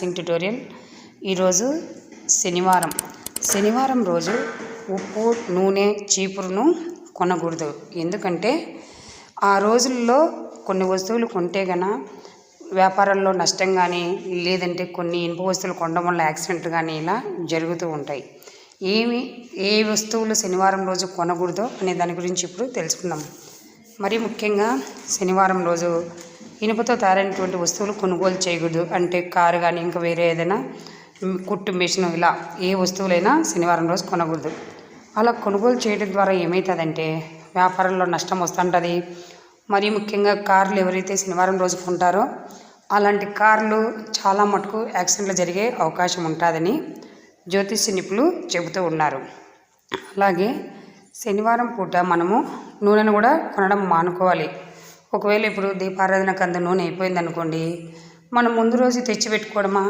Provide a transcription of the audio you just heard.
Singh tutorial. ఈరోజు శనివారం. శనివారం రోజు ఉప్పు నూనె చీపురును కొనకూడదు. ఎందుకంటే ఆ రోజుల్లో కొన్ని వస్తువులు కొంటే గన వ్యాపారంలో నష్టం కానీ లేదంటే కొన్ని ఇనుప వస్తువులు కొనడం వల్ల యాక్సిడెంట్ కానీ ఇలా జరుగుతూ ఉంటాయి. ఏమి ఏ వస్తువులు శనివారం రోజు కొనకూడదో అనే దాని గురించి ఇప్పుడు తెలుసుకుందాం. మరి ముఖ్యంగా శనివారం రోజు ఇనుపతో తయారైనటువంటి వస్తువులు కొనుగోలు చేయకూడదు. అంటే కారు కానీ ఇంకా వేరే ఏదైనా కుట్టు మిషన్ ఇలా ఏ వస్తువులైనా శనివారం రోజు కొనకూడదు. అలా కొనుగోలు చేయడం ద్వారా ఏమవుతుందంటే వ్యాపారంలో నష్టం వస్తుంటుంది. మరి ముఖ్యంగా కార్లు ఎవరైతే శనివారం రోజు కొంటారో అలాంటి కార్లు చాలా మటుకు యాక్సిడెంట్లు జరిగే అవకాశం ఉంటుందని జ్యోతిష్య నిపుణులు చెబుతూ ఉన్నారు. అలాగే శనివారం పూట మనము నూనెను కూడా కొనడం మానుకోవాలి. ఒకవేళ ఇప్పుడు దీపారాధనకు అంత నూనె అయిపోయింది అనుకోండి మనం ముందు రోజు తెచ్చి పెట్టుకోవడమా?